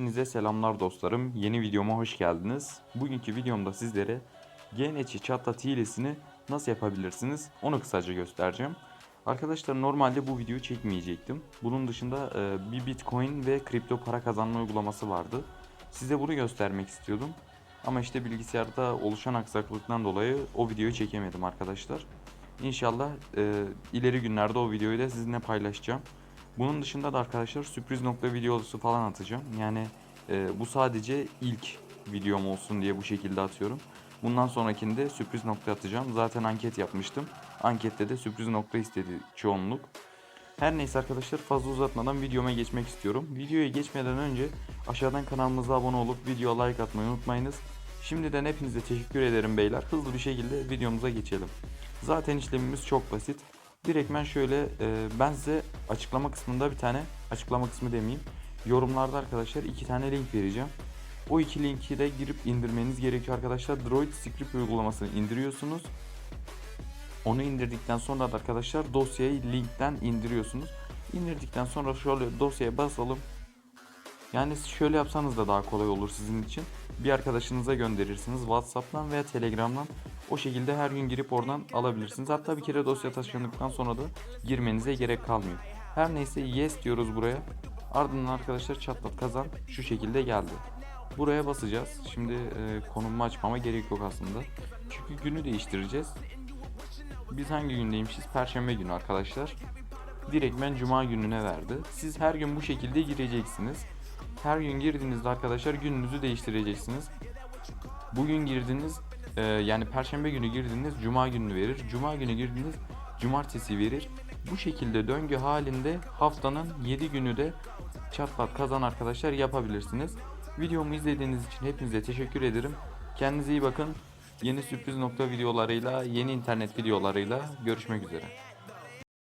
Hepinize selamlar dostlarım. Yeni videoma hoş geldiniz. Bugünkü videomda sizlere GNC çatlat hilesini nasıl yapabilirsiniz onu kısaca göstereceğim. Arkadaşlar normalde bu videoyu çekmeyecektim. Bunun dışında e, bir bitcoin ve kripto para kazanma uygulaması vardı. Size bunu göstermek istiyordum. Ama işte bilgisayarda oluşan aksaklıktan dolayı o videoyu çekemedim arkadaşlar. İnşallah e, ileri günlerde o videoyu da sizinle paylaşacağım. Bunun dışında da arkadaşlar sürpriz nokta videosu falan atacağım. Yani e, bu sadece ilk videom olsun diye bu şekilde atıyorum. Bundan sonrakinde sürpriz nokta atacağım. Zaten anket yapmıştım. Ankette de sürpriz nokta istedi çoğunluk. Her neyse arkadaşlar fazla uzatmadan videoma geçmek istiyorum. Videoya geçmeden önce aşağıdan kanalımıza abone olup videoya like atmayı unutmayınız. Şimdiden hepinize teşekkür ederim beyler. Hızlı bir şekilde videomuza geçelim. Zaten işlemimiz çok basit. Direktmen şöyle e, ben size açıklama kısmında bir tane açıklama kısmı demeyeyim. Yorumlarda arkadaşlar iki tane link vereceğim. O iki linki de girip indirmeniz gerekiyor arkadaşlar. Droid Script uygulamasını indiriyorsunuz. Onu indirdikten sonra da arkadaşlar dosyayı linkten indiriyorsunuz. İndirdikten sonra şöyle dosyaya basalım. Yani şöyle yapsanız da daha kolay olur sizin için. Bir arkadaşınıza gönderirsiniz WhatsApp'tan veya Telegram'dan. O şekilde her gün girip oradan alabilirsiniz. Hatta bir kere dosya taşındıktan sonra da girmenize gerek kalmıyor. Her neyse yes diyoruz buraya. Ardından arkadaşlar çatlat kazan şu şekilde geldi. Buraya basacağız. Şimdi e, konumu açmama gerek yok aslında. Çünkü günü değiştireceğiz. Biz hangi gündeymişiz? Perşembe günü arkadaşlar. Direktmen cuma gününe verdi. Siz her gün bu şekilde gireceksiniz. Her gün girdiğinizde arkadaşlar gününüzü değiştireceksiniz. Bugün girdiniz e, yani perşembe günü girdiğiniz cuma gününü verir. Cuma günü girdiğiniz cumartesi verir. Bu şekilde döngü halinde haftanın 7 günü de çatlat kazan arkadaşlar yapabilirsiniz. Videomu izlediğiniz için hepinize teşekkür ederim. Kendinize iyi bakın. Yeni sürpriz nokta videolarıyla, yeni internet videolarıyla görüşmek üzere.